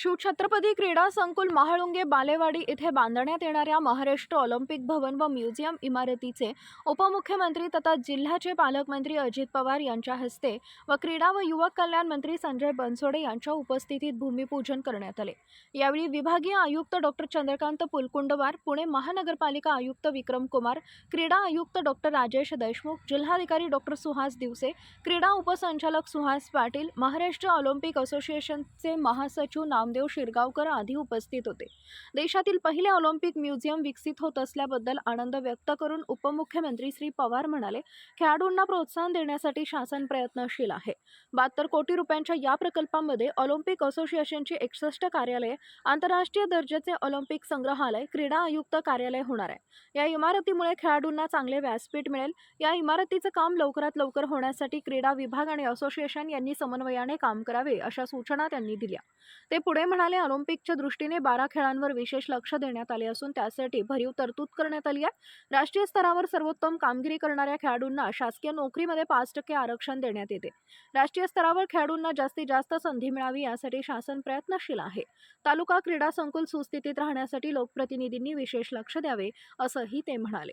शिवछत्रपती क्रीडा संकुल महाळुंगे बालेवाडी इथे बांधण्यात येणाऱ्या महाराष्ट्र ऑलिम्पिक भवन व म्युझियम इमारतीचे उपमुख्यमंत्री तथा जिल्ह्याचे पालकमंत्री अजित पवार यांच्या हस्ते व क्रीडा व युवक कल्याण मंत्री संजय बनसोडे यांच्या उपस्थितीत भूमिपूजन करण्यात आले. यावेळी विभागीय आयुक्त डॉक्टर चंद्रकांत पुलकुंडवार पुणे महानगरपालिका आयुक्त विक्रम कुमार क्रीडा आयुक्त डॉक्टर राजेश देशमुख जिल्हाधिकारी डॉक्टर सुहास दिवसे क्रीडा उपसंचालक सुहास पाटील महाराष्ट्र ऑलिम्पिक असोसिएशनचे महासचिव नामदेव शिरगावकर आधी उपस्थित होते. देशातील पहिले ऑलिम्पिक म्युझियम विकसित होत असल्याबद्दल आनंद व्यक्त करून उपमुख्यमंत्री श्री पवार म्हणाले खेळाडूंना प्रोत्साहन देण्यासाठी शासन प्रयत्नशील आहे. बहात्तर कोटी रुपयांच्या या प्रकल्पामध्ये ऑलिम्पिक असोसिएशनची एकसष्ट कार्यालये आंतरराष्ट्रीय दर्जाचे ऑलिम्पिक संग्रहालय क्रीडा आयुक्त कार्यालय होणार आहे. या इमारतीमुळे खेळाडूंना चांगले व्यासपीठ मिळेल. या इमारतीचं काम लवकरात लवकर होण्यासाठी क्रीडा विभाग आणि असोसिएशन यांनी समन्वयाने काम करावे अशा सूचना त्यांनी दिल्या. ते पुढे पुढे म्हणाले ऑलिम्पिकच्या दृष्टीने बारा खेळांवर विशेष लक्ष देण्यात आले असून त्यासाठी भरीव तरतूद करण्यात आली आहे. राष्ट्रीय स्तरावर सर्वोत्तम कामगिरी करणाऱ्या खेळाडूंना शासकीय नोकरीमध्ये पाच टक्के आरक्षण देण्यात येते. राष्ट्रीय स्तरावर खेळाडूंना जास्तीत जास्त संधी मिळावी यासाठी शासन प्रयत्नशील आहे. तालुका क्रीडा संकुल सुस्थितीत राहण्यासाठी लोकप्रतिनिधींनी विशेष लक्ष द्यावे असंही ते म्हणाले.